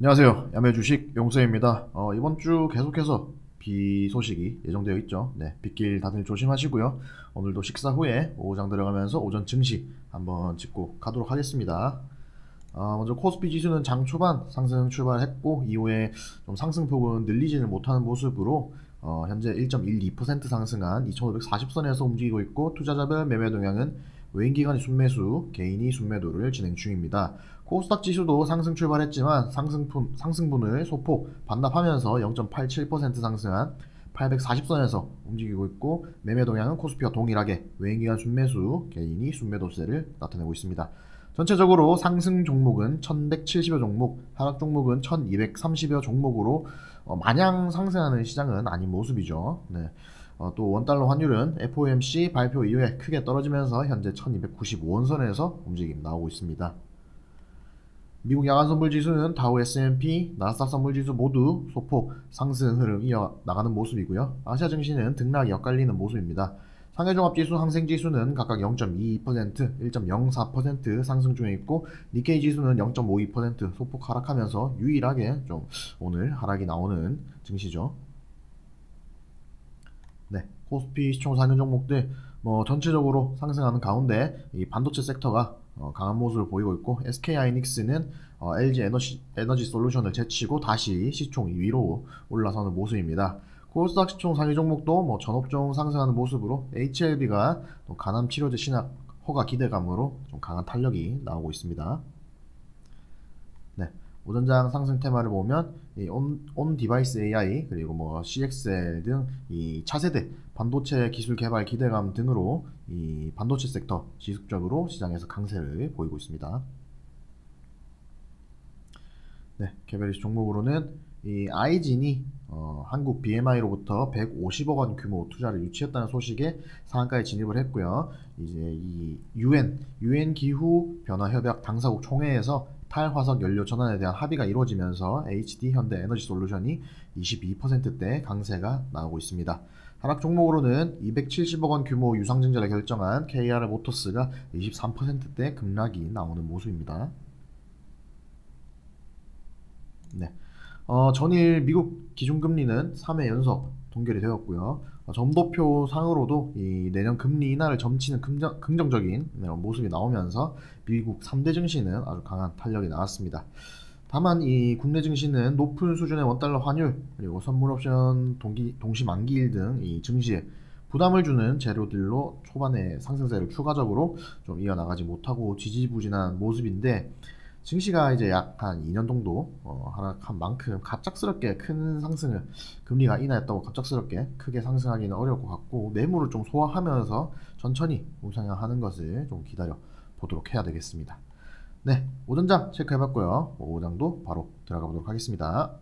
안녕하세요. 야매 주식 용서입니다. 어, 이번 주 계속해서 비 소식이 예정되어 있죠. 네, 빗길 다들 조심하시고요. 오늘도 식사 후에 오후장 들어가면서 오전 증시 한번 짚고 가도록 하겠습니다. 어, 먼저 코스피 지수는 장 초반 상승 출발했고 이후에 좀 상승폭은 늘리지는 못하는 모습으로 어, 현재 1.12% 상승한 2,540선에서 움직이고 있고 투자자별 매매 동향은 외인 기관이 순매수, 개인이 순매도를 진행 중입니다. 코스닥 지수도 상승 출발했지만 상승분, 상승분을 소폭 반납하면서 0.87% 상승한 840선에서 움직이고 있고 매매 동향은 코스피와 동일하게 외인기관 순매수, 개인이 순매도세를 나타내고 있습니다. 전체적으로 상승 종목은 1170여 종목, 하락 종목은 1230여 종목으로 어, 마냥 상승하는 시장은 아닌 모습이죠. 네. 어, 또 원달러 환율은 FOMC 발표 이후에 크게 떨어지면서 현재 1295원 선에서 움직임 나오고 있습니다. 미국 야간 선물 지수는 다우 S&P, 나스닥 선물 지수 모두 소폭 상승 흐름 이어 나가는 모습이고요. 아시아 증시는 등락이 엇갈리는 모습입니다. 상해 종합 지수, 항생 지수는 각각 0.22%, 1.04% 상승 중에 있고 니케이 지수는 0.52% 소폭 하락하면서 유일하게 좀 오늘 하락이 나오는 증시죠. 네, 코스피 시총 상위 종목들 뭐 전체적으로 상승하는 가운데 이 반도체 섹터가 어, 강한 모습을 보이고 있고 SK 하이닉스는 어, LG 에너지, 에너지 솔루션을 제치고 다시 시총 2위로 올라서는 모습입니다. 코스닥 시총 상위 종목도 뭐 전업종 상승하는 모습으로 HLB가 또 간암 치료제 신약 허가 기대감으로 좀 강한 탄력이 나오고 있습니다. 네, 오전장 상승 테마를 보면 이 온, 온 디바이스 AI 그리고 뭐 CXL 등 이 차세대 반도체 기술 개발 기대감 등으로 이 반도체 섹터 지속적으로 시장에서 강세를 보이고 있습니다. 네, 개별 종목으로는 이 아이진이 어, 한국 BMI로부터 150억 원 규모 투자를 유치했다는 소식에 상한가에 진입을 했고요. 이제 이 UN UN 기후 변화 협약 당사국 총회에서 탈화석 연료 전환에 대한 합의가 이루어지면서 HD 현대 에너지 솔루션이 22%대 강세가 나오고 있습니다. 하락 종목으로는 270억 원 규모 유상증자를 결정한 KR 모터스가 23%대 급락이 나오는 모습입니다. 네. 어, 전일 미국 기준금리는 3회 연속 동결이 되었고요. 어, 점도표 상으로도 이 내년 금리 인하를 점치는 긍정, 긍정적인 네, 모습이 나오면서 미국 3대 증시는 아주 강한 탄력이 나왔습니다. 다만 이 국내 증시는 높은 수준의 원달러 환율 그리고 선물 옵션 동기, 동시 만기일 등 이 증시에 부담을 주는 재료들로 초반에 상승세를 추가적으로 좀 이어나가지 못하고 지지부진한 모습인데 증시가 이제 약 한 2년 정도 어, 하락한 만큼 갑작스럽게 큰 상승을 금리가 인하했다고 갑작스럽게 크게 상승하기는 어려울 것 같고 매물을 좀 소화하면서 천천히 우상향하는 것을 좀 기다려 보도록 해야 되겠습니다. 네, 오전장 체크해봤고요. 오후장도 바로 들어가 보도록 하겠습니다.